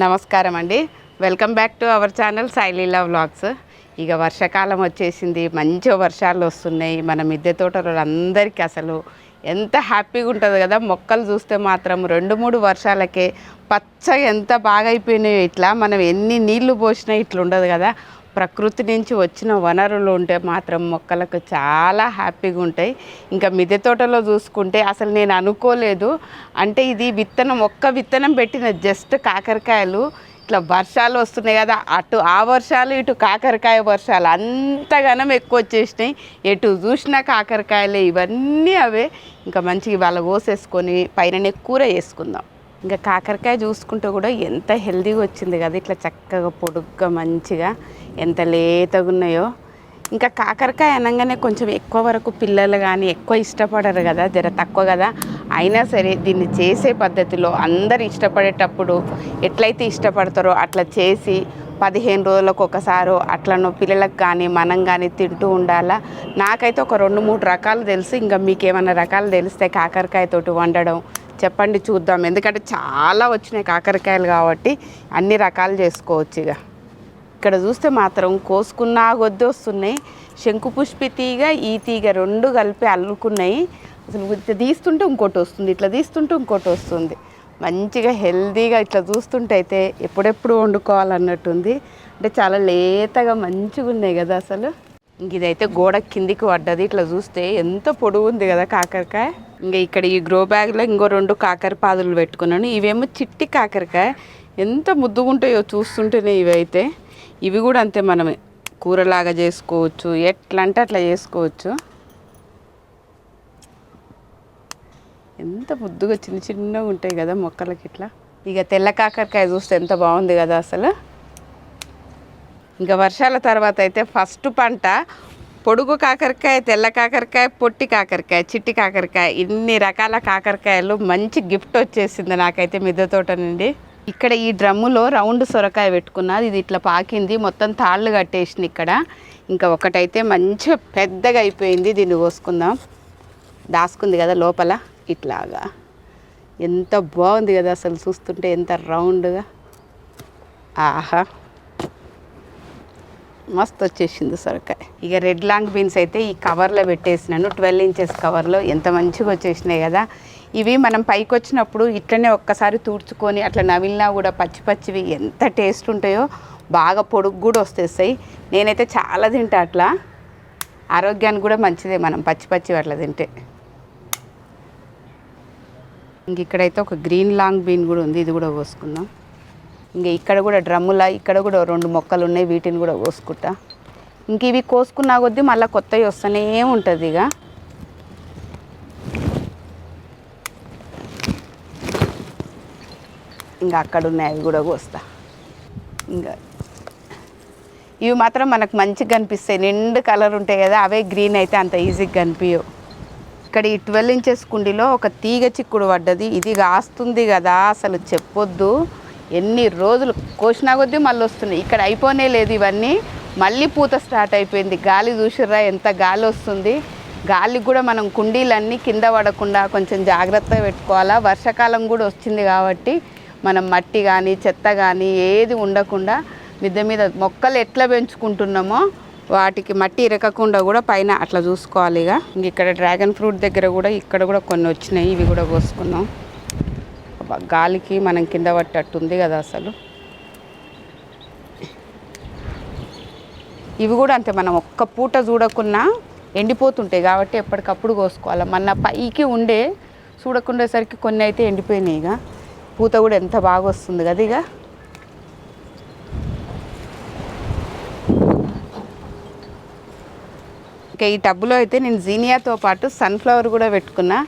నమస్కారం అండి welcome back to our channel Saileela vlogs. ఇక వర్షాకాలం వచ్చేసింది మంచి వర్షాలు వస్తున్నాయి. మన మిద్దె తోటలో అందరికీ అసలు ఎంత హ్యాపీగా ఉంటుంది కదా. మొక్కలు చూస్తే మాత్రం రెండు మూడు వర్షాలకే పచ్చగా ఎంత బాగా అయిపోయినాయో ఇట్లా మనం ఎన్ని నీళ్ళు పోసినా ఇట్లా ఉండదు కదా. ప్రకృతి నుంచి వచ్చిన వనరులు ఉంటే మాత్రం మొక్కలకు చాలా హ్యాపీగా ఉంటాయి. ఇంకా మిద్దె తోటలో చూసుకుంటే అసలు నేను అనుకోలేదు. అంటే ఇది విత్తనం ఒక్క విత్తనం పెట్టిన జస్ట్ కాకరకాయలు. ఇట్లా వర్షాలు వస్తున్నాయి కదా అటు ఆ వర్షాలు ఇటు కాకరకాయ వర్షాలు అంతగానం ఎక్కువ వచ్చేసినాయి. ఎటు చూసినా కాకరకాయలే ఇవన్నీ అవే. ఇంకా మంచిగా ఇవాళ కోసేసుకొని పైననే కూర వేసుకుందాం ఇంకా కాకరకాయ చూసుకుంటే కూడా ఎంత హెల్దీగా వచ్చింది కదా ఇట్లా చక్కగా పొడుగ్గా మంచిగా. ఎంత లేతగా ఉన్నాయో ఇంకా కాకరకాయ అనగానే కొంచెం ఎక్కువ వరకు పిల్లలు కానీ ఎక్కువ ఇష్టపడరు కదా జర తక్కువ కదా. అయినా సరే దీన్ని చేసే పద్ధతిలో అందరు ఇష్టపడేటప్పుడు ఎట్లయితే ఇష్టపడతారో అట్లా చేసి పదిహేను రోజులకు ఒకసారో అట్లనో పిల్లలకు కానీ మనం కానీ తింటూ ఉండాలా. నాకైతే ఒక రెండు మూడు రకాలు తెలుసు. ఇంకా మీకు ఏమైనా రకాలు తెలిస్తే కాకరకాయతోటి వండడం చెప్పండి చూద్దాం. ఎందుకంటే చాలా వచ్చినాయి కాకరకాయలు కాబట్టి అన్ని రకాలు చేసుకోవచ్చు ఇక. ఇక్కడ చూస్తే మాత్రం కోసుకున్నా కొద్ది వస్తున్నాయి. శంకుపుష్పి తీగ ఈ తీగ రెండు కలిపి అల్లుకున్నాయి. అసలు ఇట్లా తీస్తుంటే ఇంకోటి వస్తుంది ఇట్లా తీస్తుంటే ఇంకోటి వస్తుంది. మంచిగా హెల్దీగా ఇట్లా చూస్తుంటే అయితే ఎప్పుడెప్పుడు వండుకోవాలన్నట్టుంది. అంటే చాలా లేతగా మంచిగా ఉన్నాయి కదా అసలు. ఇంక ఇదైతే గోడ కిందికి పడ్డది. ఇట్లా చూస్తే ఎంత పొడుగు ఉంది కదా కాకరకాయ. ఇంకా ఇక్కడ ఈ గ్రో బ్యాగ్లో ఇంకో రెండు కాకర పాదులు పెట్టుకున్నాను. ఇవేమో చిట్టి కాకరకాయ. ఎంత ముద్దుగుంటాయో చూస్తుంటేనే ఇవైతే. ఇవి కూడా అంతే మనం కూరలాగా చేసుకోవచ్చు. ఎట్లా అంటే అట్లా చేసుకోవచ్చు. ఎంత ముద్దుగా చిన్న చిన్నగా ఉంటాయి కదా మొక్కలకి ఇట్లా. ఇక తెల్ల కాకరకాయ చూస్తే ఎంత బాగుంది కదా అసలు. ఇంకా వర్షాల తర్వాత అయితే ఫస్ట్ పంట పొడుగు కాకరకాయ తెల్ల కాకరకాయ పొట్టి కాకరకాయ చిట్టి కాకరకాయ. ఇన్ని రకాల కాకరకాయలు మంచి గిఫ్ట్ వచ్చేసింది నాకైతే మిద్దె తోట నుండి. ఇక్కడ ఈ డ్రమ్ములో రౌండ్ సొరకాయ పెట్టుకున్నది. ఇది ఇట్లా పాకింది. మొత్తం తాళ్ళు కట్టేసింది ఇక్కడ. ఇంకా ఒకటైతే మంచిగా పెద్దగా అయిపోయింది. దీన్ని కోసుకుందాం దాసుకుంది కదా లోపల? ఇట్లాగా. ఎంత బాగుంది కదా అసలు చూస్తుంటే ఎంత రౌండ్గా. ఆహా. మస్తు వచ్చేసింది సొరకాయ. ఇక రెడ్ లాంగ్ బీన్స్ అయితే ఈ కవర్లో పెట్టేసినాను. ట్వెల్వ్ ఇంచెస్ కవర్లో. ఎంత మంచిగా వచ్చేసినాయి కదా. ఇవి మనం పైకి వచ్చినప్పుడు ఇట్లనే ఒక్కసారి తుడుచుకొని అట్లా నవిలినా కూడా పచ్చి పచ్చివి ఎంత టేస్ట్ ఉంటాయో బాగా పొడుగు కూడా వస్తేస్తాయి. నేనైతే చాలా తింటా అట్లా. ఆరోగ్యానికి కూడా మంచిదే మనం పచ్చి పచ్చివి అట్లా తింటే. ఇంక ఇక్కడైతే ఒక గ్రీన్ లాంగ్ బీన్ కూడా ఉంది ఇది కూడా పోసుకుందాం. ఇంకా ఇక్కడ కూడా డ్రమ్ములా ఇక్కడ కూడా రెండు మొక్కలు ఉన్నాయి వీటిని కూడా కోసుకుంటా ఇంక ఇవి కోసుకున్నా కొద్దీ మళ్ళీ కొత్తవి వస్తూనే ఉంటుంది ఇక. ఇంకా అక్కడ ఉన్నాయి అవి కూడా కోస్తా ఇంకా ఇవి మాత్రం మనకు మంచిగా కనిపిస్తాయి. నిండు కలర్ ఉంటాయి కదా అవే గ్రీన్ అయితే అంత ఈజీగా కనిపించవు ఇక్కడ ఈ ట్వెల్వ్ ఇంచెస్ కుండీలో ఒక తీగ చిక్కుడు పడ్డది. ఇది కాస్తుంది కదా అసలు చెప్పొద్దు. ఎన్ని రోజులు కోసినా కొద్దీ మళ్ళీ వస్తున్నాయి ఇక్కడ అయిపోనే లేదు ఇవన్నీ. మళ్ళీ పూత స్టార్ట్ అయిపోయింది. గాలి చూసిర్రా ఎంత గాలి వస్తుంది. గాలికి కూడా మనం కుండీలన్నీ కింద పడకుండా కొంచెం జాగ్రత్తగా పెట్టుకోవాలా. వర్షాకాలం కూడా వచ్చింది కాబట్టి మనం మట్టి కానీ చెత్త కానీ ఏది ఉండకుండా మిద్దె మీద మొక్కలు ఎట్లా పెంచుకుంటున్నామో వాటికి మట్టి ఇరకకుండా కూడా పైన అట్లా చూసుకోవాలి ఇక. ఇక్కడ డ్రాగన్ ఫ్రూట్ దగ్గర కూడా ఇక్కడ కూడా కొన్ని వచ్చినాయి ఇవి కూడా కోసుకున్నాం గాలికి మనం కింద పట్టట్టు ఉంది కదా అసలు. ఇవి కూడా అంతే మనం ఒక్క పూట చూడకున్నా ఎండిపోతుంటాయి కాబట్టి ఎప్పటికప్పుడు కోసుకోవాలి. మన పైకి ఉండే చూడకుండేసరికి కొన్ని అయితే ఎండిపోయినాయి ఇక. పూత కూడా ఎంత బాగా వస్తుంది కదా ఇక? ఇంకా ఈ టబ్బులో అయితే నేను జీనియాతో పాటు సన్ఫ్లవర్ కూడా పెట్టుకున్నా.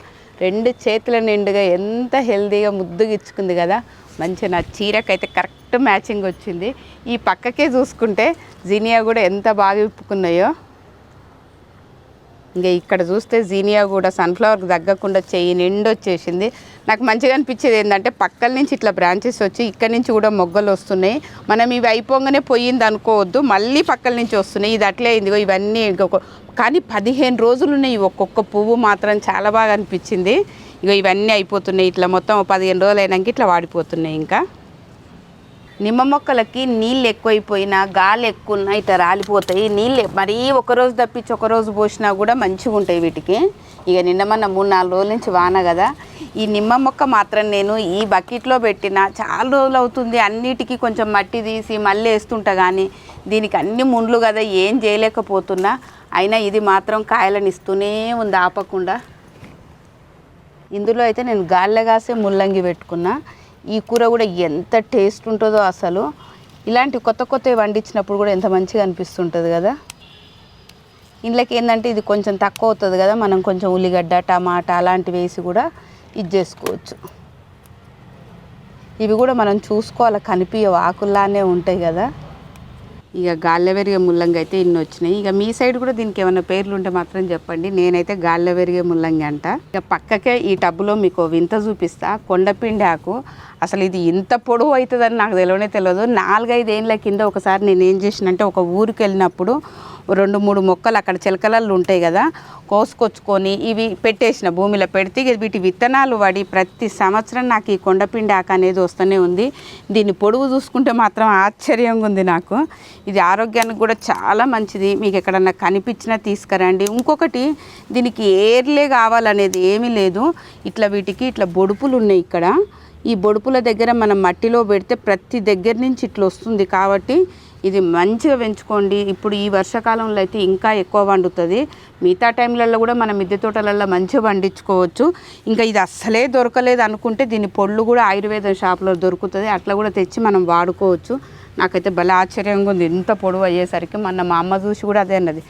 రెండు చేతుల నిండుగా ఎంత హెల్తీగా ముద్దుగా ఇచ్చుకుంది కదా. మంచి నా చీరకైతే కరెక్ట్ మ్యాచింగ్ వచ్చింది. ఈ పక్కకే చూసుకుంటే జీనియా కూడా ఎంత బాగా విప్పుకున్నాయో. ఇంకా ఇక్కడ చూస్తే జీనియా కూడా సన్ఫ్లవర్కి తగ్గకుండా చెయ్యి నిండు వచ్చేసింది. నాకు మంచిగా అనిపించేది ఏంటంటే పక్కల నుంచి ఇట్లా బ్రాంచెస్ వచ్చి ఇక్కడ నుంచి కూడా మొగ్గలు వస్తున్నాయి. మనం ఇవి అయిపోగానే పోయింది అనుకోవద్దు మళ్ళీ పక్కల నుంచి వస్తున్నాయి. ఇది అట్లే ఇదిగో ఇవన్నీ ఇంకొక కానీ పదిహేను రోజులు ఉన్నాయి ఒక్కొక్క పువ్వు మాత్రం చాలా బాగా అనిపించింది. ఇగో ఇవన్నీ అయిపోతున్నాయి ఇట్లా మొత్తం పదిహేను రోజులు అయినాక ఇట్లా వాడిపోతున్నాయి ఇంకా. నిమ్మ మొక్కలకి నీళ్ళు ఎక్కువైపోయినా గాలి ఎక్కువ ఉన్నా ఇట్లా రాలిపోతాయి. నీళ్ళు మరీ ఒకరోజు తప్పించి ఒకరోజు పోసినా కూడా మంచిగా ఉంటాయి వీటికి. ఇక నిన్న మొన్న మూడు నాలుగు రోజుల నుంచి వాన కదా. ఈ నిమ్మ మొక్క మాత్రం నేను ఈ బకెట్లో పెట్టిన చాలా రోజులు అవుతుంది. అన్నిటికీ కొంచెం మట్టి తీసి మళ్ళీ వేస్తుంటా కానీ దీనికి అన్ని ముండ్లు కదా ఏం చేయలేకపోతున్నా. అయినా ఇది మాత్రం కాయలను ఇస్తూనే ఉంది ఆపకుండా. ఇందులో అయితే నేను గాల్లె కాసే ముల్లంగి పెట్టుకున్నా. ఈ కూర కూడా ఎంత టేస్ట్ ఉంటుందో అసలు. ఇలాంటి కొత్త కొత్తవి వండించినప్పుడు కూడా ఎంత మంచిగా అనిపిస్తుంటుంది కదా. ఇంట్లోకి ఏంటంటే ఇది కొంచెం తక్కువ అవుతుంది కదా మనం కొంచెం ఉల్లిగడ్డ టమాటా అలాంటివి వేసి కూడా ఇది చేసుకోవచ్చు. ఇవి కూడా మనం చూసుకోవాలి కనిపించవు ఆకుల్లానే ఉంటాయి కదా. ఇక గాల్లెవెరిగే ముల్లంగి అయితే ఇన్ని వచ్చినాయి. ఇక మీ సైడ్ కూడా దీనికి ఏమైనా పేర్లు ఉంటే మాత్రం చెప్పండి. నేనైతే గాల్లెవెరిగే ముల్లంగి అంట. ఇక పక్కకే ఈ టబ్బులో మీకు వింత చూపిస్తా. కొండపిండి ఆకు అసలు ఇది ఇంత పొడవు అవుతుందని నాకు తెలియనే తెలియదు. నాలుగైదు ఏళ్ళ కింద ఒకసారి నేను ఏం చేసినంటే ఒక ఊరికి వెళ్ళినప్పుడు రెండు మూడు మొక్కలు అక్కడ చిలకలల్లో ఉంటాయి కదా కోసుకొచ్చుకొని ఇవి పెట్టేసిన భూమిలో పెడితే వీటి విత్తనాలు పడి ప్రతి సంవత్సరం నాకు ఈ కొండపిండి ఆక అనేది వస్తూనే ఉంది. దీన్ని పొడుగు చూసుకుంటే మాత్రం ఆశ్చర్యంగా ఉంది నాకు. ఇది ఆరోగ్యానికి కూడా చాలా మంచిది. మీకు ఎక్కడన్నా కనిపించినా తీసుకురండి. ఇంకొకటి దీనికి ఏర్లే కావాలనేది ఏమీ లేదు. ఇట్లా వీటికి ఇట్లా బొడుపులు ఉన్నాయి ఇక్కడ. ఈ బొడుపుల దగ్గర మనం మట్టిలో పెడితే ప్రతి దగ్గర నుంచి ఇట్లా వస్తుంది కాబట్టి ఇది మంచిగా పెంచుకోండి. ఇప్పుడు ఈ వర్షాకాలంలో అయితే ఇంకా ఎక్కువ పండుతుంది. మిగతా టైంలలో కూడా మనం మిద్దె తోటలలో మంచిగా పండించుకోవచ్చు. ఇంకా ఇది అస్సలే దొరకలేదు అనుకుంటే దీని పొళ్ళు కూడా ఆయుర్వేద షాప్లో దొరుకుతుంది. అట్లా కూడా తెచ్చి మనం వాడుకోవచ్చు. నాకైతే భలే ఆశ్చర్యంగా ఉంది. ఇంత పొడవు అయ్యేసరికి మొన్న మా అమ్మ చూసి కూడా అదే అన్నది.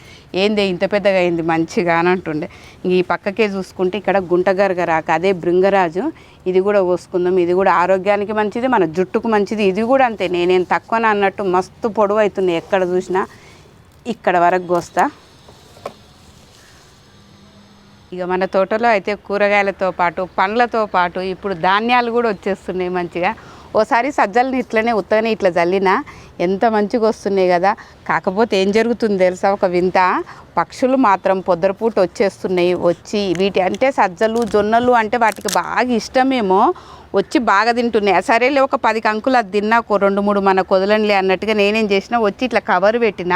ఏంది ఇంత పెద్దగా అయింది మంచిగా అని అంటుండే. ఈ పక్కకే చూసుకుంటే ఇక్కడ గుంటగరగరాక అదే బృంగరాజు ఇది కూడా పోసుకుందాం ఇది కూడా ఆరోగ్యానికి మంచిది మన జుట్టుకు మంచిది ఇది కూడా అంతే. నేనేం తక్కువన అన్నట్టు మస్తు పొడవు అవుతుంది ఎక్కడ చూసినా. ఇక్కడ వరకు కోస్తా. ఇక మన తోటలో అయితే కూరగాయలతో పాటు పండ్లతో పాటు ఇప్పుడు ధాన్యాలు కూడా వచ్చేస్తున్నాయి మంచిగా. ఓసారి సజ్జల్ని ఇట్లనే ఉత్తగానే ఇట్లా జల్లినా ఎంత మంచిగా వస్తున్నాయి కదా. కాకపోతే ఏం జరుగుతుంది తెలుసా? ఒక వింత పక్షులు మాత్రం పొద్దురపూట వచ్చేస్తున్నాయి. వచ్చి వీటి అంటే సజ్జలు జొన్నలు అంటే వాటికి బాగా ఇష్టమేమో. వచ్చి బాగా తింటున్నాయి. సరేలే ఒక పది కంకులు అది తిన్నా ఒక రెండు మూడు మన కొదలంలే అన్నట్టుగా నేనేం చేసిన వచ్చి ఇట్లా కవర్ పెట్టిన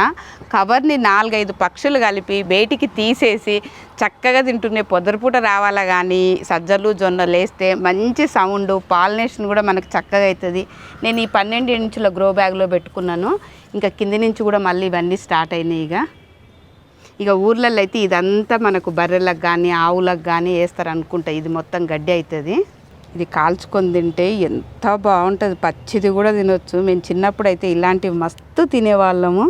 కవర్ని నాలుగైదు పక్షులు కలిపి బయటికి తీసేసి చక్కగా తింటున్నాయి. పొదరుపూట రావాలా కానీ సజ్జలు జొన్నలు వేస్తే మంచి సౌండ్ పాలినేషన్ కూడా మనకు చక్కగా అవుతుంది నేను ఈ పన్నెండు ఇంచుల గ్రో బ్యాగ్లో పెట్టుకున్నాను. ఇంకా కింది నుంచి కూడా మళ్ళీ ఇవన్నీ స్టార్ట్ అయినాయి ఇక ఇక ఊర్లలో అయితే ఇదంతా మనకు బర్రెలకు కానీ ఆవులకు కానీ వేస్తారు అనుకుంటా. ఇది మొత్తం గడ్డి అవుతుంది. ఇది కాల్చుకొని తింటే ఎంత బాగుంటుంది. పచ్చిది కూడా తినొచ్చు. మేము చిన్నప్పుడు అయితే ఇలాంటివి మస్తు తినేవాళ్ళము.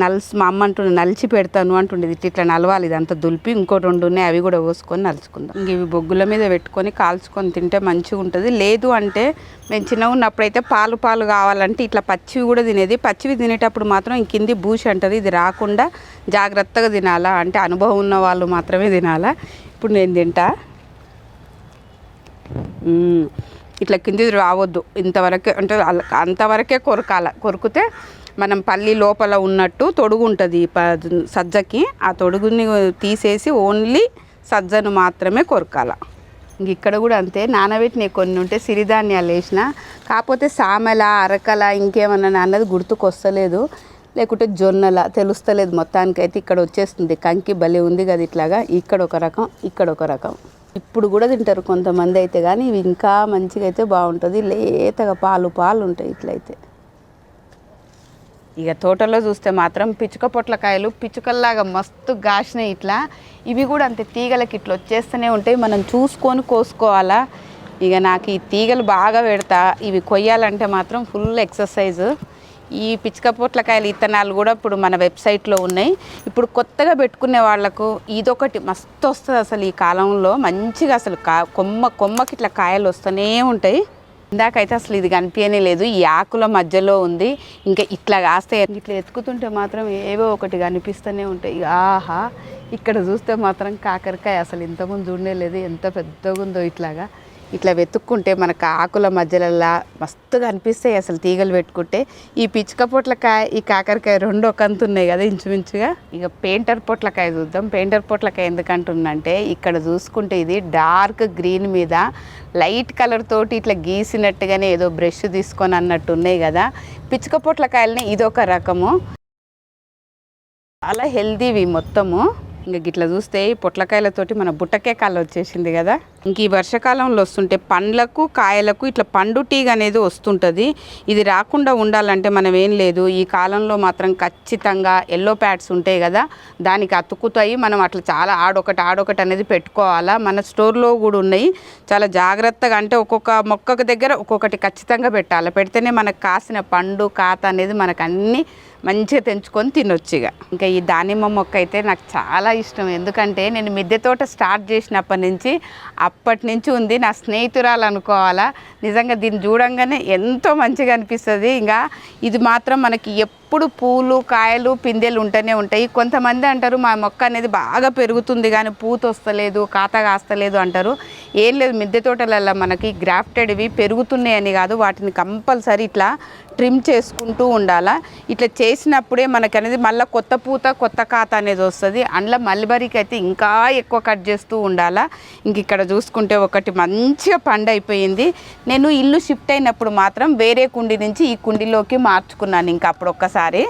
నలిసి మా అమ్మ అంటుండే నలిచి పెడతాను అంటుండేది. ఇట్లా ఇట్లా నలవాలి. ఇదంతా దులిపి ఇంకోటి రెండు ఉన్నాయి. అవి కూడా పోసుకొని నలుచుకుందాం. ఇంక ఇవి బొగ్గుల మీద పెట్టుకొని కాల్చుకొని తింటే మంచిగా ఉంటుంది. లేదు అంటే మేము చిన్నగా ఉన్నప్పుడైతే పాలు పాలు కావాలంటే ఇట్లా పచ్చివి కూడా తినేది. పచ్చివి తినేటప్పుడు మాత్రం ఇంక కింది బూసి అంటది. ఇది రాకుండా జాగ్రత్తగా తినాలా? అంటే అనుభవం ఉన్న వాళ్ళు మాత్రమే తినాలా? ఇప్పుడు నేను తింటా. ఇట్లా కింది రావద్దు. ఇంతవరకే అంటే అంతవరకే కొరకాల. కొరికితే మనం పల్లి లోపల ఉన్నట్టు తొడుగు ఉంటుంది ప- సజ్జకి. ఆ తొడుగుని తీసేసి ఓన్లీ సజ్జను మాత్రమే కొరకాల. ఇంక ఇక్కడ కూడా అంతే. నానబెట్టిన కొన్ని ఉంటే సిరిధాన్యాలు వేసిన. కాకపోతే సామెల అరకల ఇంకేమన్నా అన్నది గుర్తుకొస్తలేదు. లేకుంటే జొన్నల తెలుస్తలేదు మొత్తానికైతే. ఇక్కడ వచ్చేస్తుంది. కంకి భలే ఉంది కదా ఇట్లాగా. ఇక్కడ ఒక రకం ఇక్కడ ఒక రకం. ఇప్పుడు కూడా తింటారు కొంతమంది అయితే కానీ ఇవి ఇంకా మంచిగా అయితే బాగుంటుంది. లేతగా పాలు పాలు ఉంటాయి ఇట్లయితే. ఇక తోటలో చూస్తే మాత్రం పిచ్చుక పొట్లకాయలు పిచ్చుకల్లాగా మస్తు గాసినాయి ఇట్లా. ఇవి కూడా అంతే తీగలకి ఇట్లా వచ్చేస్తూనే ఉంటాయి. మనం చూసుకొని కోసుకోవాలా. ఇక నాకు ఈ తీగలు బాగా పెడతా. ఇవి కొయ్యాలంటే మాత్రం ఫుల్ ఎక్సర్సైజ్. ఈ పిచ్చుక పొట్లకాయల ఇత్తనాలు కూడా ఇప్పుడు మన వెబ్సైట్లో ఉన్నాయి. ఇప్పుడు కొత్తగా పెట్టుకునే వాళ్ళకు ఇదొకటి మస్తు వస్తుంది అసలు ఈ కాలంలో. మంచిగా అసలు కా కొమ్మ కొమ్మకి ఇట్లా కాయలు వస్తూనే ఉంటాయి. ఇందాకైతే అసలు ఇది కనిపించనే లేదు. ఈ ఆకుల మధ్యలో ఉంది. ఇంకా ఇట్లా కాస్తే ఇట్లా ఎత్తుకుతుంటే మాత్రం ఏవో ఒకటి కనిపిస్తూనే ఉంటాయి. ఆహా! ఇక్కడ చూస్తే మాత్రం కాకరకాయ అసలు ఇంతకుముందు చూడలేదు లేదు. ఎంత పెద్దగా ఉందో ఇట్లాగా. ఇట్లా వెతుక్కుంటే మనకు ఆకుల మధ్యలల్లా మస్తుగా అనిపిస్తాయి అసలు తీగలు పెట్టుకుంటే. ఈ పిచ్చుక పొట్లకాయ ఈ కాకరకాయ రెండు ఒక అంత ఉన్నాయి కదా ఇంచుమించుగా. ఇక పెయింటర్ పొట్లకాయ చూద్దాం. పెయింటర్ పొట్లకాయ ఎందుకంటుందంటే ఇక్కడ చూసుకుంటే ఇది డార్క్ గ్రీన్ మీద లైట్ కలర్ తోటి ఇట్లా గీసినట్టుగానే ఏదో బ్రష్ తీసుకొని అన్నట్టు ఉన్నాయి కదా. పిచ్చుక పొట్లకాయలని ఇదొక రకము. చాలా హెల్దీవి మొత్తము. ఇంకా గిట్లా చూస్తే ఈ పొట్లకాయలతోటి మన బుట్టకే కాళ్ళు వచ్చేసింది కదా. ఇంక ఈ వర్షాకాలంలో వస్తుంటే పండ్లకు కాయలకు ఇట్లా పండు టీగ అనేది వస్తుంటుంది. ఇది రాకుండా ఉండాలంటే మనం ఏం లేదు. ఈ కాలంలో మాత్రం ఖచ్చితంగా ఎల్లో ప్యాడ్స్ ఉంటాయి కదా దానికి అతుకుతాయి. మనం అట్లా చాలా ఆడొకటి ఆడొకటి అనేది పెట్టుకోవాలా. మన స్టోర్లో కూడా ఉన్నాయి. చాలా జాగ్రత్తగా అంటే ఒక్కొక్క మొక్కకు దగ్గర ఒక్కొక్కటి ఖచ్చితంగా పెట్టాలి. పెడితేనే మనకు కాసిన పండు కాత అనేది మనకు అన్నీ మంచిగా తెంచుకొని తినొచ్చు ఇక. ఇంకా ఈ దానిమ్మ మొక్క అయితే నాకు చాలా ఇష్టం. ఎందుకంటే నేను మిద్దె తోట స్టార్ట్ చేసినప్పటి నుంచి అప్పటి నుంచి ఉంది నా స్నేహితురాలు అనుకోవాలా. నిజంగా దీన్ని చూడంగానే ఎంతో మంచిగా అనిపిస్తుంది. ఇంకా ఇది మాత్రం మనకి ఎప్పుడు పూలు కాయలు పిందెలు ఉంటూనే ఉంటాయి. కొంతమంది అంటారు మా మొక్క అనేది బాగా పెరుగుతుంది కానీ పూత వస్తలేదు కాత కాస్తలేదు అంటారు. ఏం లేదు మిద్దె తోటలలో మనకి గ్రాఫ్టెడ్వి పెరుగుతున్నాయని కాదు. వాటిని కంపల్సరీ ఇట్లా ట్రిమ్ చేసుకుంటూ ఉండాలా? ఇట్లా చేసినప్పుడే మనకనేది అనేది మళ్ళీ కొత్త పూత కొత్త ఖాత అనేది వస్తుంది. అందులో మల్లిబరికి అయితే ఇంకా ఎక్కువ కట్ చేస్తూ ఉండాలా? ఇంక ఇక్కడ చూసుకుంటే ఒకటి మంచిగా పండు అయిపోయింది నేను ఇల్లు షిఫ్ట్ అయినప్పుడు మాత్రం వేరే కుండి నుంచి ఈ కుండీలోకి మార్చుకున్నాను ఇంకా అప్పుడు ఒక్కసారి.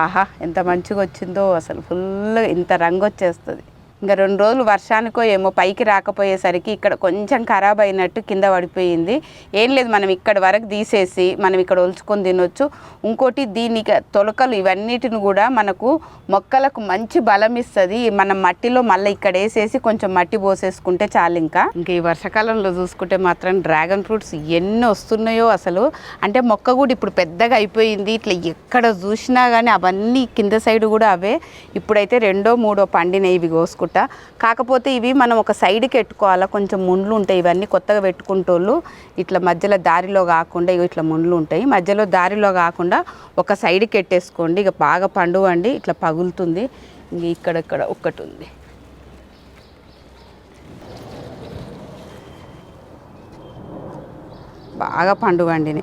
ఆహా ఎంత మంచిగా వచ్చిందో. అసలు ఫుల్ ఇంత రంగు వచ్చేస్తుంది ఇంకా రెండు రోజులు వర్షానికో ఏమో పైకి రాకపోయేసరికి ఇక్కడ కొంచెం ఖరాబ్ అయినట్టు కింద పడిపోయింది. ఏం లేదు మనం ఇక్కడ వరకు తీసేసి మనం ఇక్కడ ఒలుచుకొని తినొచ్చు. ఇంకోటి దీనికి తొలకలు ఇవన్నిటిని కూడా మనకు మొక్కలకు మంచి బలం ఇస్తుంది. మనం మట్టిలో మళ్ళీ ఇక్కడ వేసేసి కొంచెం మట్టి పోసేసుకుంటే చాలు ఇంకా. ఇంకా ఈ వర్షాకాలంలో చూసుకుంటే మాత్రం డ్రాగన్ ఫ్రూట్స్ ఎన్ని వస్తున్నాయో అసలు. అంటే మొక్క కూడా ఇప్పుడు పెద్దగా అయిపోయింది. ఇట్లా ఎక్కడ చూసినా కానీ అవన్నీ కింద సైడ్ కూడా అవే. ఇప్పుడైతే రెండో మూడో పండినవి ఇవి కాకపోతే ఇవి మనం ఒక సైడ్కి ఎట్టుకోవాలా కొంచెం ముండ్లు ఉంటాయి ఇవన్నీ కొత్తగా పెట్టుకుంటోళ్ళు. ఇట్లా మధ్యలో దారిలో కాకుండా ఇవి ఇట్లా ముండ్లు ఉంటాయి. మధ్యలో దారిలో కాకుండా ఒక సైడ్కి పెట్టేసుకోండి ఇక బాగా పండువండి. ఇట్లా పగులుతుంది. ఇంక ఇక్కడక్కడ ఒక్కటి ఉంది బాగా పండుగండిని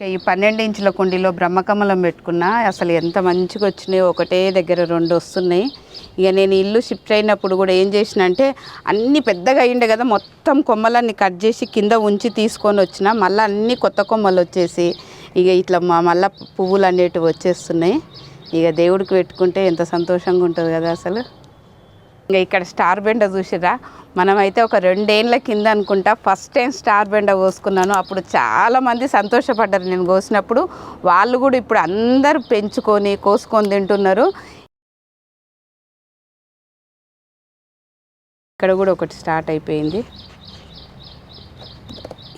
ఈ పన్నెండు ఇంచుల కుండీలో బ్రహ్మకమలం పెట్టుకున్నా అసలు ఎంత మంచిగా వచ్చినాయో ఒకటే దగ్గర రెండు వస్తున్నాయి ఇక నేను ఇల్లు షిఫ్ట్ అయినప్పుడు కూడా ఏం చేసిన అంటే అన్నీ పెద్దగా అయ్యిండే కదా మొత్తం కొమ్మలన్నీ కట్ చేసి కింద ఉంచి తీసుకొని వచ్చిన మళ్ళీ అన్ని కొత్త కొమ్మలు వచ్చేసి ఇక ఇట్లా మా మళ్ళీ పువ్వులు అనేటివి వచ్చేస్తున్నాయి. ఇక దేవుడికి పెట్టుకుంటే ఎంత సంతోషంగా ఉంటుంది కదా అసలు. ఇంకా ఇక్కడ స్టార్ బెండ చూసిరా మనమైతే ఒక రెండేళ్ళ కింద అనుకుంటా ఫస్ట్ టైం స్టార్ బెండ కోసుకున్నాను. అప్పుడు చాలామంది సంతోషపడ్డారు నేను కోసినప్పుడు. వాళ్ళు కూడా ఇప్పుడు అందరూ పెంచుకొని కోసుకొని తింటున్నారు. ఇక్కడ కూడా ఒకటి స్టార్ట్ అయిపోయింది.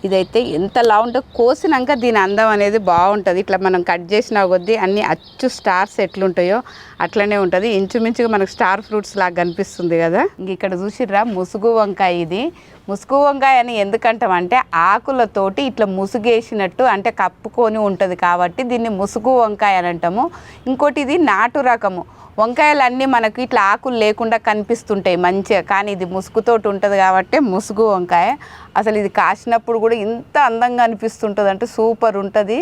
ఇదైతే ఎంత లా ఉంటే కోసినాక దీని అందం అనేది బాగుంటుంది. ఇట్లా మనం కట్ చేసిన కొద్దీ అన్ని అచ్చు స్టార్స్ ఎట్లుంటాయో అట్లనే ఉంటుంది. ఇంచుమించుగా మనకు స్టార్ ఫ్రూట్స్ లాగా కనిపిస్తుంది కదా. ఇంక ఇక్కడ చూసిర్రా ముసుగు వంకాయ ఇది. ముసుగు వంకాయ అని ఎందుకంటామంటే ఆకులతోటి ఇట్లా ముసుగేసినట్టు అంటే కప్పుకొని ఉంటుంది కాబట్టి దీన్ని ముసుగు వంకాయ అని అంటాము. ఇంకోటి ఇది నాటు రకము. వంకాయలన్నీ మనకి ఇట్లా ఆకులు లేకుండా కనిపిస్తుంటాయి మంచిగా కానీ ఇది ముసుగుతోటి ఉంటుంది కాబట్టి ముసుగు వంకాయ. అసలు ఇది కాసినప్పుడు కూడా ఇంత అందంగా అనిపిస్తుంటుంది అంటే సూపర్ ఉంటుంది.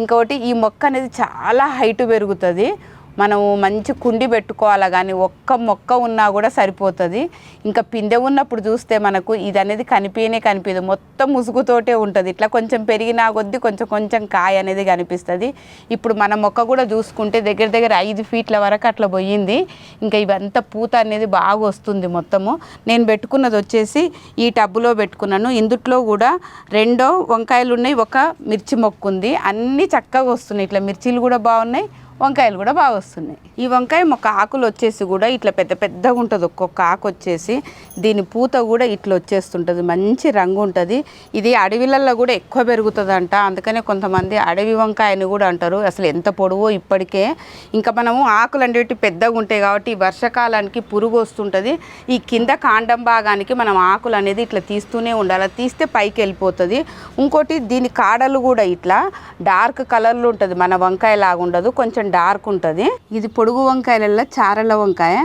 ఇంకొకటి ఈ మొక్క అనేది చాలా హైట్ పెరుగుతుంది. మనము మంచి కుండి పెట్టుకోవాలా కానీ ఒక్క మొక్క ఉన్నా కూడా సరిపోతుంది. ఇంకా పిందె ఉన్నప్పుడు చూస్తే మనకు ఇది అనేది కనిపించనే కనిపించదు మొత్తం ముసుగుతోటే ఉంటుంది. ఇట్లా కొంచెం పెరిగినా కొద్దీ కొంచెం కొంచెం కాయ అనేది కనిపిస్తుంది. ఇప్పుడు మన మొక్క కూడా చూసుకుంటే దగ్గర దగ్గర ఐదు ఫీట్ల వరకు అట్లా పోయింది. ఇంకా ఇవంతా పూత అనేది బాగా వస్తుంది మొత్తము. నేను పెట్టుకున్నది వచ్చేసి ఈ టబ్బులో పెట్టుకున్నాను. ఇందుట్లో కూడా రెండో వంకాయలు ఉన్నాయి ఒక మిర్చి మొక్క ఉంది అన్నీ చక్కగా వస్తున్నాయి. ఇట్లా మిర్చీలు కూడా బాగున్నాయి. వంకాయలు కూడా బాగా వస్తున్నాయి. ఈ వంకాయ మొక్క ఆకులు వచ్చేసి కూడా ఇట్లా పెద్ద పెద్దగా ఉంటుంది. ఒక్కొక్క ఆకు వచ్చేసి దీని పూత కూడా ఇట్లా వచ్చేస్తుంటుంది. మంచి రంగు ఉంటుంది. ఇది అడవిలలో కూడా ఎక్కువ పెరుగుతుందంట. అందుకనే కొంతమంది అడవి వంకాయని కూడా అంటారు. అసలు ఎంత పొడవో ఇప్పటికే. ఇంకా మనము ఆకులు అనేవి పెద్దగా ఉంటాయి కాబట్టి వర్షాకాలానికి పురుగు వస్తుంటుంది. ఈ కింద కాండం భాగానికి మనం ఆకులు అనేది ఇట్లా తీస్తూనే ఉండాలి. తీస్తే పైకి వెళ్ళిపోతుంది. ఇంకోటి దీని కాడలు కూడా ఇట్లా డార్క్ కలర్లు ఉంటుంది. మన వంకాయ లాగా ఉండదు. కొంచెం డార్క్ ఉంటుంది. ఇది పొడుగు వంకాయలలో చారల వంకాయ.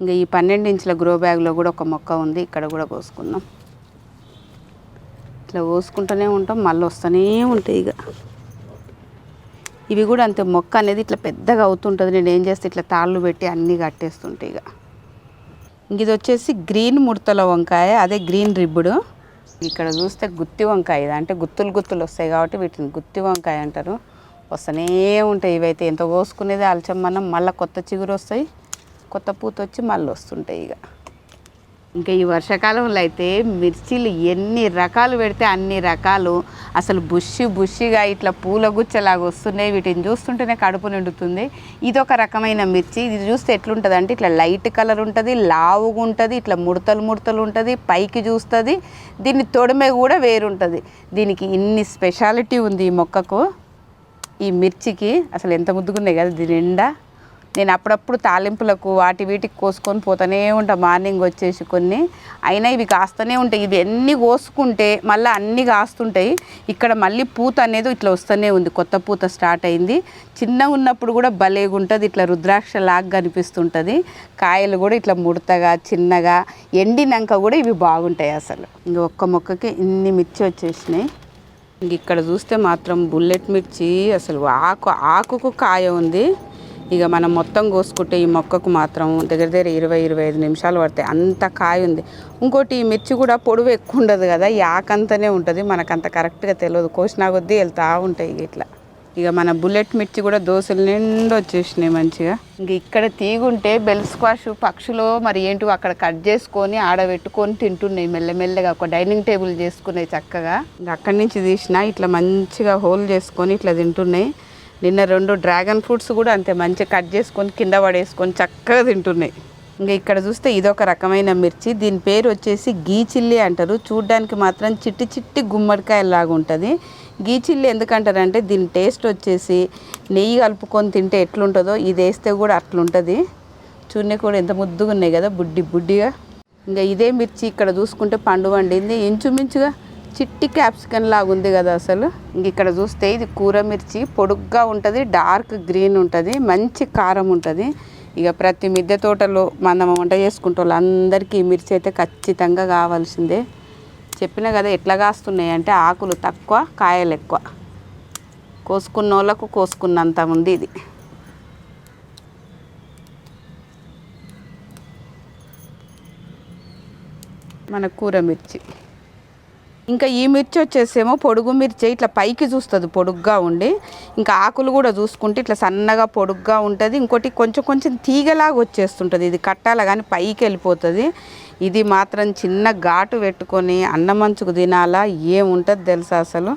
ఇంకా ఈ పన్నెండు ఇంచుల గ్రో బ్యాగ్లో కూడా ఒక మొక్క ఉంది. ఇక్కడ కూడా పోసుకుందాం. ఇట్లా పోసుకుంటూనే ఉంటాం. మళ్ళీ వస్తూనే ఉంటాయి ఇక. ఇవి కూడా అంతే. మొక్క అనేది ఇట్లా పెద్దగా అవుతుంటుంది. నేను ఏం చేస్తే? ఇట్లా తాళ్ళు పెట్టి అన్నీ కట్టేస్తుంటాయి ఇక. ఇంక ఇది వచ్చేసి గ్రీన్ ముడతల వంకాయ. అదే గ్రీన్ రిబ్బుడు. ఇక్కడ చూస్తే గుత్తి వంకాయ ఇది. అంటే గుత్తులు గుత్తులు వస్తాయి కాబట్టి వీటిని గుత్తి వంకాయ అంటారు. వస్తూనే ఉంటాయి. ఇవైతే ఎంత కోసుకునేది అలచం మనం మళ్ళీ కొత్త చిగురు వస్తాయి కొత్త పూత వచ్చి మళ్ళీ వస్తుంటాయి ఇక. ఇంకా ఈ వర్షాకాలంలో అయితే మిర్చీలు ఎన్ని రకాలు పెడితే అన్ని రకాలు అసలు బుషి బుషిగా ఇట్లా పూల గుచ్చలాగా వస్తున్నాయి. వీటిని చూస్తుంటేనే కడుపు నిండుతుంది. ఇది ఒక రకమైన మిర్చి. ఇది చూస్తే ఎట్లుంటుంది అంటే ఇట్లా లైట్ కలర్ ఉంటుంది లావుగా ఉంటుంది ఇట్లా ముడతలు ముడతలు ఉంటుంది పైకి చూస్తుంది. దీన్ని తొడిమే కూడా వేరుంటుంది. దీనికి ఇన్ని స్పెషాలిటీ ఉంది ఈ మొక్కకు. ఈ మిర్చికి అసలు ఎంత ముద్దుగున్నాయి కదా దీని నిండా. నేను అప్పుడప్పుడు తాలింపులకు వాటి వీటికి కోసుకొని పోతూనే ఉంటా. మార్నింగ్ వచ్చేసి కొన్ని. అయినా ఇవి కాస్తూనే ఉంటాయి. ఇవి ఎన్ని కోసుకుంటే మళ్ళీ అన్ని కాస్తుంటాయి. ఇక్కడ మళ్ళీ పూత అనేది ఇట్లా వస్తూనే ఉంది. కొత్త పూత స్టార్ట్ అయింది. చిన్నగా ఉన్నప్పుడు కూడా భలేగా ఉంటుంది ఇట్లా రుద్రాక్ష లాగా కనిపిస్తుంటుంది. కాయలు కూడా ఇట్లా ముడతగా చిన్నగా ఎండినాక కూడా ఇవి బాగుంటాయి అసలు. ఇంక ఒక్క మొక్కకి ఇన్ని మిర్చి వచ్చేసినాయి. ఇంక ఇక్కడ చూస్తే మాత్రం బుల్లెట్ మిర్చి అసలు ఆకు ఆకుకు కాయ ఉంది. ఇక మనం మొత్తం కోసుకుంటే ఈ మొక్కకు మాత్రం దగ్గర దగ్గర ఇరవై ఇరవై ఐదు నిమిషాలు పడతాయి అంత కాయ ఉంది. ఇంకోటి ఈ మిర్చి కూడా పొడవు ఎక్కువ ఉండదు కదా యాకంతనే ఉంటుంది. మనకంత కరెక్ట్గా తెలియదు. కోసినా కొద్దీ వెళ్తూ ఉంటాయి ఇక ఇట్లా. ఇక మన బుల్లెట్ మిర్చి కూడా దోశలు నిండా వచ్చేసినాయి మంచిగా. ఇంక ఇక్కడ తీగుంటే బెల్ స్క్వాష్ పక్షులు మరి ఏంటో అక్కడ కట్ చేసుకొని ఆడబెట్టుకొని తింటున్నాయి మెల్లమెల్లగా. ఒక డైనింగ్ టేబుల్ చేసుకున్నాయి చక్కగా. ఇంక అక్కడి నుంచి తీసిన ఇట్లా మంచిగా హోల్ చేసుకొని ఇట్లా తింటున్నాయి. నిన్న రెండు డ్రాగన్ ఫ్రూట్స్ కూడా అంతే మంచిగా కట్ చేసుకొని కింద పడేసుకొని చక్కగా తింటున్నాయి. ఇంకా ఇక్కడ చూస్తే ఇదొక రకమైన మిర్చి. దీని పేరు వచ్చేసి గీ చిల్లి అంటారు. చూడ్డానికి మాత్రం చిట్టి చిట్టి గుమ్మడికాయలాగా ఉంటుంది. గీ చిల్లి ఎందుకంటారంటే దీని టేస్ట్ వచ్చేసి నెయ్యి కలుపుకొని తింటే ఎట్లుంటుందో ఇది వేస్తే కూడా అట్లుంటుంది. చూడనే కూడా ఎంత ముద్దుగా ఉన్నాయి కదా బుడ్డి బుడ్డిగా. ఇంకా ఇదే మిర్చి ఇక్కడ చూసుకుంటే పండు వండింది ఇంచుమించుగా చిట్టి క్యాప్సికన్ లాగా ఉంది కదా అసలు. ఇంక ఇక్కడ చూస్తే ఇది కూర మిర్చి పొడుగ్గా ఉంటుంది డార్క్ గ్రీన్ ఉంటుంది మంచి కారం ఉంటుంది. ఇక ప్రతి మిద్దె తోటలో మనం వంట చేసుకుంటే వాళ్ళందరికీ ఈ మిర్చి అయితే ఖచ్చితంగా కావాల్సిందే. చెప్పిన కదా ఎట్లా కాస్తున్నాయి అంటే ఆకులు తక్కువ కాయలు ఎక్కువ. కోసుకున్న వాళ్ళకు కోసుకున్నంత ఉంది ఇది. మన కూర మిర్చి. ఇంకా ఈ మిర్చి వచ్చేసేమో పొడుగు మిర్చి ఇట్లా పైకి చూస్తుంది పొడుగ్గా ఉండి. ఇంకా ఆకులు కూడా చూసుకుంటే ఇట్లా సన్నగా పొడుగ్గా ఉంటుంది. ఇంకోటి కొంచెం కొంచెం తీగలాగా వచ్చేస్తుంటుంది. ఇది కట్టాల కానీ పైకి వెళ్ళిపోతుంది. ఇది మాత్రం చిన్న ఘాటు పెట్టుకొని అన్నమంచుకు తినాలా? ఏముంటుంది తెలుసా అసలు?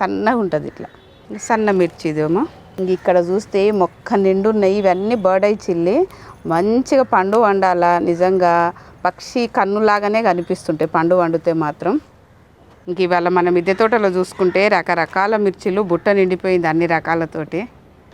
సన్నగా ఉంటుంది ఇట్లా. సన్న మిర్చి ఇదేమో. ఇక్కడ చూస్తే మొక్క నిండు ఉన్నాయి ఇవన్నీ బర్డ్ అయి చిల్లి. మంచిగా పండు వండాలా? నిజంగా పక్షి కన్నులాగానే కనిపిస్తుంటాయి పండు వండితే మాత్రం. ఇంక ఇవాళ మన మిద్దె తోటలో చూసుకుంటే రకరకాల మిర్చిలు బుట్ట నిండిపోయింది అన్ని రకాలతోటి.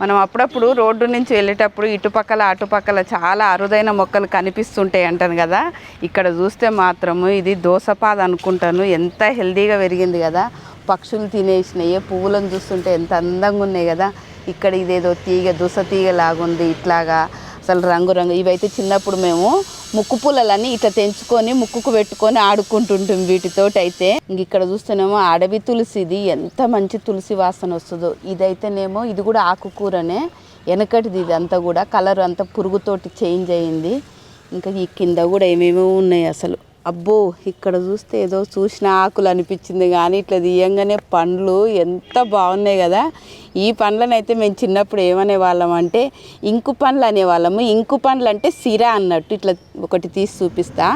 మనం అప్పుడప్పుడు రోడ్డు నుంచి వెళ్ళేటప్పుడు ఇటుపక్కల అటుపక్కల చాలా అరుదైన మొక్కలు కనిపిస్తుంటాయి అంటాను కదా. ఇక్కడ చూస్తే మాత్రము ఇది దోసపాద అనుకుంటాను. ఎంత హెల్దీగా పెరిగింది కదా. పక్షులు తినేసినాయి పువ్వులను చూస్తుంటే ఎంత అందంగా ఉన్నాయి కదా. ఇక్కడ ఇదేదో తీగ దుస తీగ లాగుంది ఇట్లాగా అసలు రంగురంగు. ఇవైతే చిన్నప్పుడు మేము ముక్కు పుల్లలని ఇట్లా తెంచుకొని ముక్కుకు పెట్టుకొని ఆడుకుంటుంటాం వీటితోటి అయితే ఇక్కడ చూస్తేనేమో అడవి తులసి ఇది ఎంత మంచి తులసి వాసన వస్తుందో. ఇదైతేనేమో ఇది కూడా ఆకుకూరనే. వెనకటిది ఇది అంతా కూడా కలర్ అంతా పురుగుతోటి చేంజ్ అయ్యింది ఇంకా ఈ కింద కూడా ఏమేమో ఉన్నాయి అసలు. అబ్బో ఇక్కడ చూస్తే ఏదో చూసిన ఆకులు అనిపించింది కానీ ఇట్లా తీయంగానే పండ్లు ఎంత బాగున్నాయి కదా. ఈ పండ్లను అయితే మేము చిన్నప్పుడు ఏమనే వాళ్ళం అంటే ఇంకు పండ్లు అనేవాళ్ళము. ఇంకు పండ్లు అంటే సిరా అన్నట్టు ఇట్లా ఒకటి తీసి చూపిస్తా.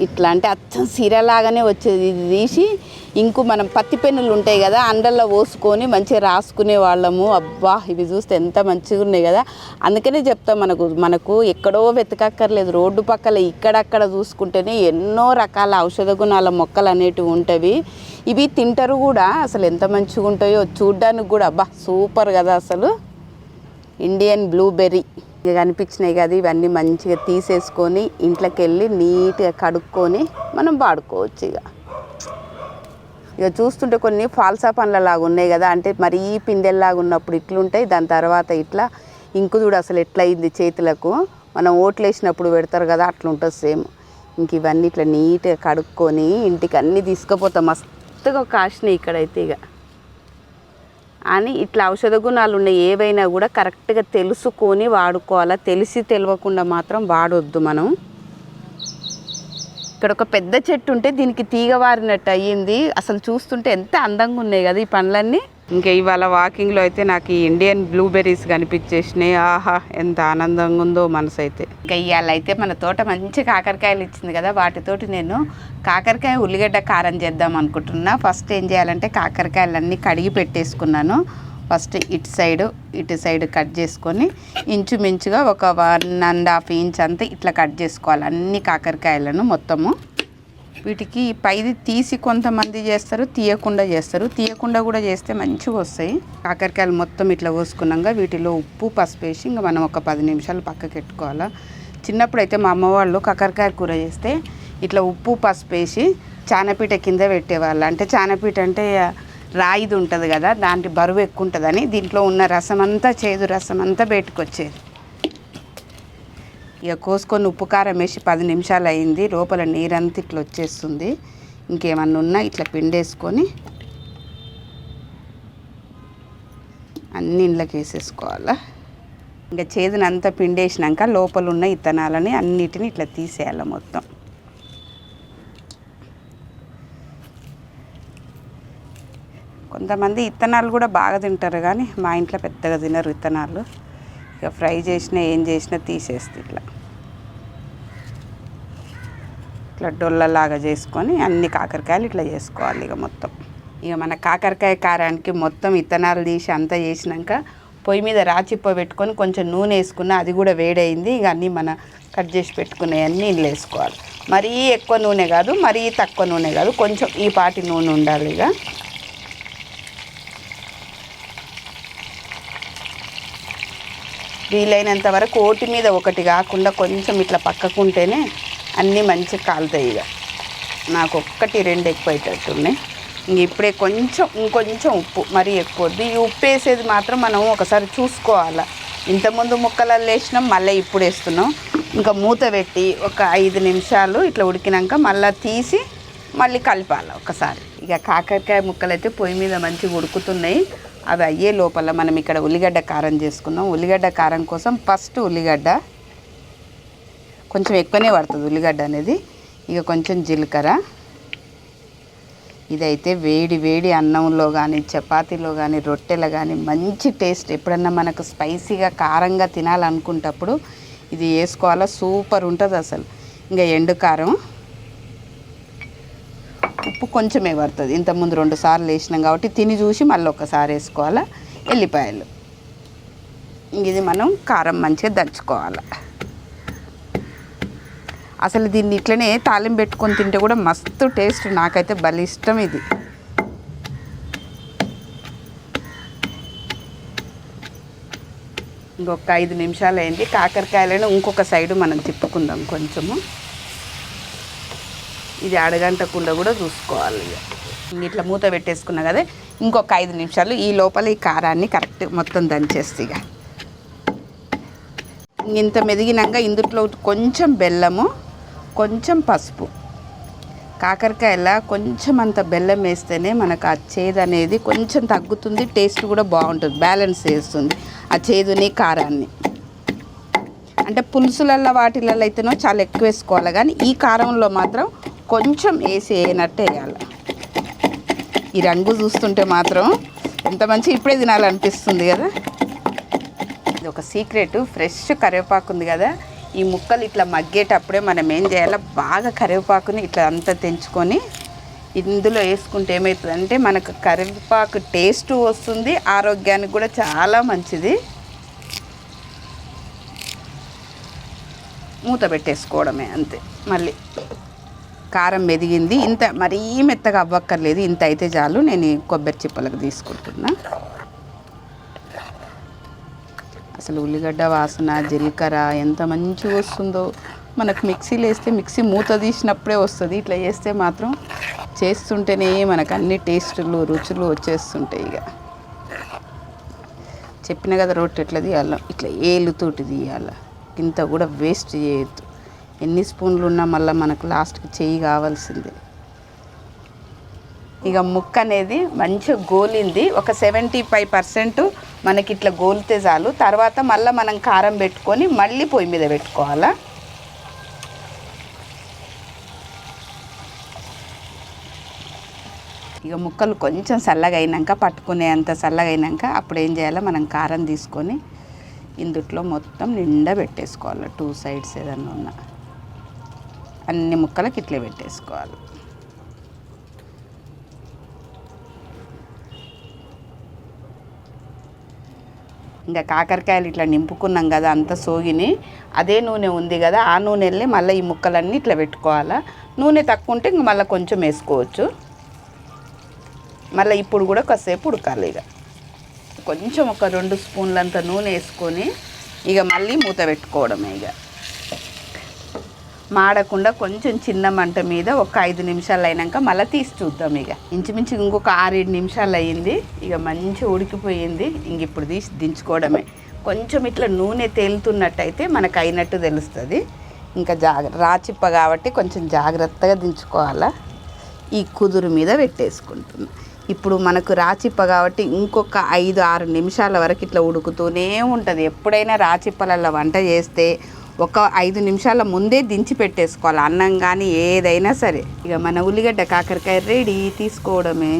ఇట్లా అంటే అచ్చం సిరలాగానే వచ్చేది. ఇది తీసి ఇంకు మనం పత్తి పెన్నులు ఉంటాయి కదా అండల్లో పోసుకొని మంచిగా రాసుకునే వాళ్ళము. అబ్బా ఇవి చూస్తే ఎంత మంచిగా ఉన్నాయి కదా. అందుకనే చెప్తాం మనకు మనకు ఎక్కడో వెతకక్కర్లేదు. రోడ్డు పక్కల ఇక్కడక్కడ చూసుకుంటేనే ఎన్నో రకాల ఔషధ గుణాల మొక్కలు అనేటివి ఉంటవి. ఇవి తింటారు కూడా అసలు ఎంత మంచిగా ఉంటాయో చూడ్డానికి కూడా. అబ్బా సూపర్ కదా అసలు. Indian blueberry. ఇక కనిపించినాయి కదా ఇవన్నీ మంచిగా తీసేసుకొని ఇంట్లోకి వెళ్ళి నీట్గా కడుక్కొని మనం వాడుకోవచ్చు ఇక. ఇక చూస్తుంటే కొన్ని ఫాల్సా పండ్లలాగా ఉన్నాయి కదా అంటే మరీ పిందెల్లాగా ఉన్నప్పుడు ఇట్లుంటాయి దాని తర్వాత ఇట్లా ఇంకు అసలు ఎట్లయింది చేతులకు. మనం ఓట్లు వేసినప్పుడు పెడతారు కదా అట్లా ఉంటుంది సేమ్. ఇంక ఇవన్నీ ఇట్లా నీట్గా కడుక్కొని ఇంటికి అన్నీ తీసుకుపోతాం. మస్తుగా కాసినాయి ఇక్కడైతే ఇక. అని ఇట్లా ఔషధ గుణాలు ఉన్న ఏవైనా కూడా కరెక్ట్గా తెలుసుకొని వాడుకోవాలా? తెలిసి తెలియకుండా మాత్రం వాడొద్దు మనం. ఇక్కడ ఒక పెద్ద చెట్టు ఉంటే దీనికి తీగ వారినట్టు అయ్యింది. అసలు చూస్తుంటే ఎంత అందంగా ఉన్నాయి కదా ఈ పండ్లన్నీ. ఇంకా ఇవాళ వాకింగ్లో అయితే నాకు ఈ ఇండియన్ బ్లూబెర్రీస్ కనిపించేసినాయి. ఆహా ఎంత ఆనందంగా ఉందో మనసు అయితే ఇంకా ఇవాళ అయితే మన తోట మంచి కాకరకాయలు ఇచ్చింది కదా వాటితోటి నేను కాకరకాయ ఉల్లిగడ్డ కారం చేద్దాం అనుకుంటున్నా. ఫస్ట్ ఏం చేయాలంటే కాకరకాయలన్నీ కడిగి పెట్టేసుకున్నాను. ఫస్ట్ ఇటు సైడ్ ఇటు సైడ్ కట్ చేసుకొని ఇంచుమించుగా ఒక వన్ అండ్ హాఫ్ ఇంచ్ అంతా ఇట్లా కట్ చేసుకోవాలి. అన్ని కాకరకాయలను మొత్తము. వీటికి పైది తీసి కొంతమంది చేస్తారు తీయకుండా చేస్తారు. తీయకుండా కూడా చేస్తే మంచిగా వస్తాయి. కాకరకాయలు మొత్తం ఇట్లా పోసుకున్నాక వీటిలో ఉప్పు పసుపు వేసి ఇంకా మనం ఒక పది నిమిషాలు పక్కకి పెట్టుకోవాలా చిన్నప్పుడు అయితే మా అమ్మ వాళ్ళు కాకరకాయ కూర చేస్తే ఇట్లా ఉప్పు పసుపు వేసి చానపీట కింద పెట్టేవాళ్ళు. అంటే చానపీట అంటే రాయిది ఉంటుంది కదా దాంట్లో బరువు ఎక్కువ ఉంటుందని దీంట్లో ఉన్న రసం అంతా చేదు రసం అంతా బయటకొచ్చేది ఇక కోసుకొని ఉప్పు కారం వేసి పది నిమిషాలు అయింది. లోపల నీరంతా ఇట్లా వచ్చేస్తుంది. ఇంకేమన్నా ఉన్నా ఇట్లా పిండేసుకొని అన్ని ఇంట్లోకి వేసేసుకోవాలా? ఇంకా చేదునంతా పిండేసినాక లోపల ఉన్న ఇత్తనాలని అన్నిటిని ఇట్లా తీసేయాలి మొత్తం. కొంతమంది ఇత్తనాలు కూడా బాగా తింటారు కానీ మా ఇంట్లో పెద్దగా తినరు ఇత్తనాలు. ఇక ఫ్రై చేసినా ఏం చేసినా తీసేస్తే ఇట్లా. ఇట్లా డొల్లలాగా చేసుకొని అన్ని కాకరకాయలు ఇట్లా చేసుకోవాలి ఇక మొత్తం. ఇక మన కాకరకాయ కారానికి మొత్తం ఇత్తనాలు తీసి అంతా చేసినాక పొయ్యి మీద రాచిప్ప పెట్టుకొని కొంచెం నూనె వేసుకున్న అది కూడా వేడైంది. ఇక అన్నీ మన కట్ చేసి పెట్టుకునేవన్నీ ఇందులో వేసుకోవాలి. మరీ ఎక్కువ నూనె కాదు మరీ తక్కువ నూనె కాదు కొంచెం ఈ పాటి నూనె ఉండాలి ఇక. వీలైనంత వరకు ఓటి మీద ఒకటి కాకుండా కొంచెం ఇట్లా పక్కకుంటేనే అన్నీ మంచిగా కాలుతాయి ఇక. నాకు ఒక్కటి రెండు ఎక్కువ అవుతుంటున్నాయి ఇంక ఇప్పుడే కొంచెం ఇంకొంచెం ఉప్పు మరీ ఎక్కువ వద్దు ఈ ఉప్పు వేసేది మాత్రం మనం ఒకసారి చూసుకోవాలి. ఇంతకుముందు ముక్కలలో వేసినాం మళ్ళీ ఇప్పుడు వేస్తున్నాం. ఇంకా మూత పెట్టి ఒక ఐదు నిమిషాలు ఇట్లా ఉడికినాక మళ్ళీ తీసి మళ్ళీ కలపాలి ఒకసారి. ఇక కాకరకాయ ముక్కలు అయితే పొయ్యి మీద మంచిగా ఉడుకుతున్నాయి. అవి అయ్యే లోపల మనం ఇక్కడ ఉల్లిగడ్డ కారం చేసుకున్నాం. ఉల్లిగడ్డ కారం కోసం ఫస్ట్ ఉల్లిగడ్డ కొంచెం ఎక్కువనే పడుతుంది ఉల్లిగడ్డ అనేది. ఇక కొంచెం జీలకర్ర. ఇదైతే వేడి వేడి అన్నంలో కానీ చపాతీలో కానీ రొట్టెలో కానీ మంచి టేస్ట్. ఎప్పుడన్నా మనకు స్పైసీగా కారంగా తినాలనుకుంటప్పుడు ఇది వేసుకోవాలా? సూపర్ ఉంటుంది అసలు. ఇంకా ఎండు కారం. ఉప్పు కొంచెమే పడుతుంది. ఇంతకుముందు రెండు సార్లు వేసినాం కాబట్టి తిని చూసి మళ్ళీ ఒకసారి వేసుకోవాలా? ఎల్లిపాయలు. ఇంక ఇది మనం కారం మంచిగా దంచుకోవాలి. అసలు దీన్ని ఇట్లనే తాలింపు పెట్టుకొని తింటే కూడా మస్తు టేస్ట్ నాకైతే భలే ఇష్టం ఇది. ఇంకొక ఐదు నిమిషాలు అయింది. కాకరకాయలను ఇంకొక సైడు మనం తిప్పుకుందాం కొంచెము. ఇది అడగంటకుండా కూడా చూసుకోవాలి ఇక. ఇట్లా మూత పెట్టేసుకున్నా కదా ఇంకొక ఐదు నిమిషాలు ఈ లోపల ఈ కారాన్ని కరెక్ట్ మొత్తం దంచేస్తే ఇక. ఇంత మెదిగినాక ఇందుట్లో కొంచెం బెల్లము కొంచెం పసుపు. కాకరకాయల కొంచెం అంత బెల్లం వేస్తేనే మనకు ఆ చేదు అనేది కొంచెం తగ్గుతుంది టేస్ట్ కూడా బాగుంటుంది బ్యాలెన్స్ చేస్తుంది ఆ చేదుని కారాన్ని. అంటే పులుసులల్లో వాటిలలో అయితేనో చాలా ఎక్కువ వేసుకోవాలి కానీ ఈ కారంలో మాత్రం కొంచెం వేసి వేయనట్టు వేయాలి. ఈ రంగు చూస్తుంటే మాత్రం ఎంత మంచి ఇప్పుడే తినాలనిపిస్తుంది కదా. ఇది ఒక సీక్రెట్ ఫ్రెష్ కరివేపాకు ఉంది కదా ఈ ముక్కలు ఇట్లా మగ్గేటప్పుడే మనం ఏం చేయాలో? బాగా కరివేపాకుని ఇట్లా అంతా తెంచుకొని ఇందులో వేసుకుంటే ఏమవుతుందంటే మనకు కరివేపాకు టేస్ట్ వస్తుంది ఆరోగ్యానికి కూడా చాలా మంచిది. మూత పెట్టేసుకోవడమే అంతే. మళ్ళీ కారం మెదిగింది. ఇంత మరీ మెత్తగా అవ్వక్కర్లేదు. ఇంత అయితే చాలు. నేను కొబ్బరి చిప్పలకు తీసుకుంటున్నా. అసలు ఉల్లిగడ్డ వాసన జీలకర్ర ఎంత మంచిగా వస్తుందో. మనకు మిక్సీలో వేస్తే మిక్సీ మూత తీసినప్పుడే వస్తుంది. ఇట్లా చేస్తే మాత్రం చేస్తుంటేనే మనకు అన్ని టేస్టులు రుచులు వచ్చేస్తుంటాయి ఇక. చెప్పిన కదా రొట్టె ఎట్లా తీయాలో? ఇట్లా ఏలుతోటి తీయాలి. ఇంత కూడా వేస్ట్ చేయొద్దు. ఎన్ని స్పూన్లు ఉన్నా మళ్ళీ మనకు లాస్ట్కి చెయ్యి కావాల్సిందే. ఇక ముక్క అనేది మంచిగా గోలింది. ఒక సెవెంటీ ఫైవ్ పర్సెంట్ మనకి ఇట్లా గోలితే చాలు. తర్వాత మళ్ళీ మనం కారం పెట్టుకొని మళ్ళీ పొయ్యి మీద పెట్టుకోవాలా? ఇక ముక్కలు కొంచెం చల్లగా అయినాక పట్టుకునే అంత చల్లగా అయినాక అప్పుడు ఏం చేయాలో? మనం కారం తీసుకొని ఇందుట్లో మొత్తం నిండా పెట్టేసుకోవాలి. టూ సైడ్స్ ఏదన్నా ఉన్న. అన్ని ముక్కలకి ఇట్లే పెట్టేసుకోవాలి. ఇంకా కాకరకాయలు ఇట్లా నింపుకున్నాం కదా అంత సోగిని అదే నూనె ఉంది కదా ఆ నూనె వెళ్ళి మళ్ళీ ఈ ముక్కలన్నీ ఇట్లా పెట్టుకోవాలా. నూనె తక్కువ ఉంటే ఇంక మళ్ళీ కొంచెం వేసుకోవచ్చు. మళ్ళీ ఇప్పుడు కూడా కాసేపు ఉడకాలి ఇక. కొంచెం ఒక రెండు స్పూన్లంత నూనె వేసుకొని ఇక మళ్ళీ మూత పెట్టుకోవడమే ఇక. మాడకుండా కొంచెం చిన్న మంట మీద ఒక ఐదు నిమిషాలు అయినాక మళ్ళీ తీసి చూద్దాం ఇక. ఇంచుమించు ఇంకొక ఆరేడు నిమిషాలు అయ్యింది. ఇక మంచిగా ఉడికిపోయింది. ఇంక ఇప్పుడు తీసి దించుకోవడమే. కొంచెం ఇట్లా నూనె తేలుతున్నట్టయితే మనకు అయినట్టు తెలుస్తుంది. ఇంకా జాగ్ర రాచిప్ప కాబట్టి కొంచెం జాగ్రత్తగా దించుకోవాలా. ఈ కుదురు మీద పెట్టేసుకుంటున్నాం. ఇప్పుడు మనకు రాచిప్ప కాబట్టి ఇంకొక ఐదు ఆరు నిమిషాల వరకు ఇట్లా ఉడుకుతూనే ఉంటుంది. ఎప్పుడైనా రాచిప్పలలో వంట చేస్తే ఒక ఐదు నిమిషాల ముందే దించి పెట్టేసుకోవాలి. అన్నం కానీ ఏదైనా సరే. ఇక మన ఉల్లిగడ్డ కాకరకాయ రెడీ తీసుకోవడమే.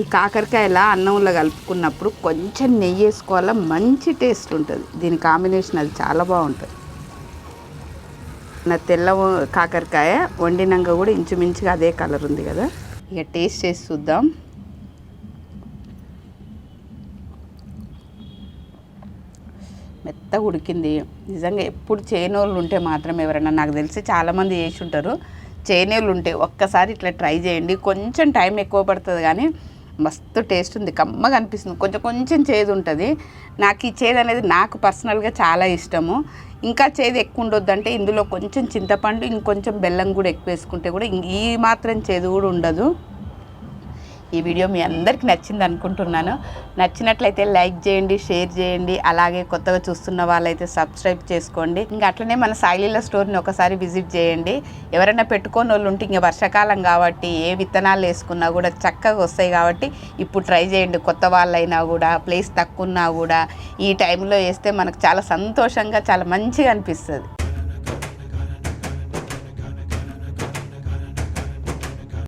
ఈ కాకరకాయల అన్నంలో కలుపుకున్నప్పుడు కొంచెం నెయ్యి వేసుకోవాలా? మంచి టేస్ట్ ఉంటుంది. దీని కాంబినేషన్ అది చాలా బాగుంటుంది. నా తెల్ల కాకరకాయ వండినాక కూడా ఇంచుమించుగా అదే కలర్ ఉంది కదా. ఇక టేస్ట్ చేసి చూద్దాం. మెత్తగా ఉడికింది. నిజంగా ఎప్పుడు చేనోళ్ళు ఉంటే మాత్రం ఎవరైనా నాకు తెలిసి చాలామంది చేసి ఉంటారు. చేనేళ్ళు ఉంటే ఒక్కసారి ఇట్లా ట్రై చేయండి. కొంచెం టైం ఎక్కువ పడుతుంది కానీ మస్తు టేస్ట్ ఉంది. కమ్మగా అనిపిస్తుంది. కొంచెం కొంచెం చేదు ఉంటుంది. నాకు ఈ చేదు అనేది నాకు పర్సనల్గా చాలా ఇష్టము. ఇంకా చేదు ఎక్కువ ఉండొద్దంటే ఇందులో కొంచెం చింతపండు ఇంకొంచెం బెల్లం కూడా ఎక్కువ వేసుకుంటే కూడా ఇంక ఈ మాత్రం చేదు కూడా ఉండదు. ఈ వీడియో మీ అందరికీ నచ్చింది అనుకుంటున్నాను. నచ్చినట్లయితే లైక్ చేయండి షేర్ చేయండి అలాగే కొత్తగా చూస్తున్న వాళ్ళైతే సబ్స్క్రైబ్ చేసుకోండి. ఇంకా అట్లనే మన సాయిలీల స్టోర్ని ఒకసారి విజిట్ చేయండి. ఎవరైనా పెట్టుకోని వాళ్ళు ఉంటే ఇంకా వర్షాకాలం కాబట్టి ఏ విత్తనాలు వేసుకున్నా కూడా చక్కగా వస్తాయి కాబట్టి ఇప్పుడు ట్రై చేయండి. కొత్త వాళ్ళైనా కూడా ప్లేస్ తక్కువ ఉన్నా కూడా ఈ టైంలో వేస్తే మనకు చాలా సంతోషంగా చాలా మంచిగా అనిపిస్తుంది.